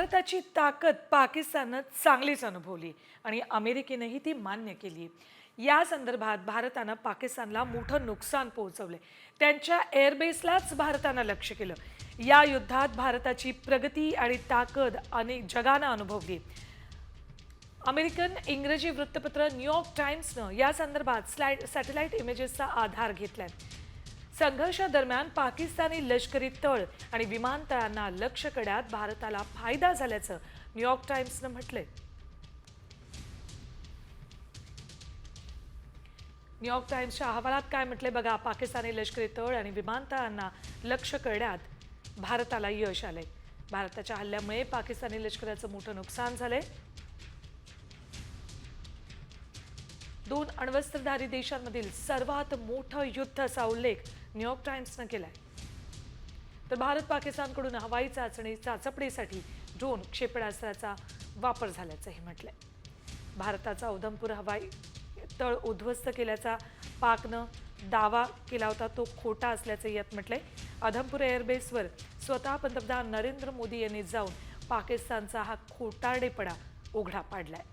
भारताची ताकद पाकिस्ताननं चांगलीच अनुभवली आणि अमेरिकेनंही ती मान्य केली. या संदर्भात भारतानं पाकिस्तानला मोठं नुकसान पोहोचवलंय त्यांच्या एअरबेसलाच भारतानं लक्ष केलं. या युद्धात भारताची प्रगती आणि ताकद अनेक जगानं अनुभवली. अमेरिकन इंग्रजी वृत्तपत्र न्यूयॉर्क टाइम्सनं या संदर्भात स्लाइड सॅटेलाइट इमेजेसचा आधार घेतलाय. संघर्षादरम्यान पाकिस्तानी लष्करी तळ आणि विमानतळांना लक्ष करण्यात भारताला फायदा झाल्याचं न्यूयॉर्क टाइम्सनं म्हटलंय. न्यूयॉर्क टाइम्सच्या अहवालात काय म्हटलंय बघा पाकिस्तानी लष्करी तळ आणि विमानतळांना लक्ष करण्यात भारताला यश आलंय. भारताच्या हल्ल्यामुळे पाकिस्तानी लष्कराचं मोठं नुकसान झालंय. दोन अण्वस्त्रधारी देशांमधील सर्वात मोठं युद्ध असा उल्लेख न्यूयॉर्क टाइम्सनं केलाय. तर भारत पाकिस्तानकडून हवाई चाचणी चाचपणीसाठी ड्रोन क्षेपणास्त्राचा वापर झाल्याचंही म्हटलंय. भारताचा उधमपूर हवाई तळ उद्ध्वस्त केल्याचा पाकनं दावा केला होता तो खोटा असल्याचं यात म्हटलंय. अधमपूर एअरबेसवर स्वतः पंतप्रधान नरेंद्र मोदी यांनी जाऊन पाकिस्तानचा हा खोटारडेपणा उघडा पाडलाय.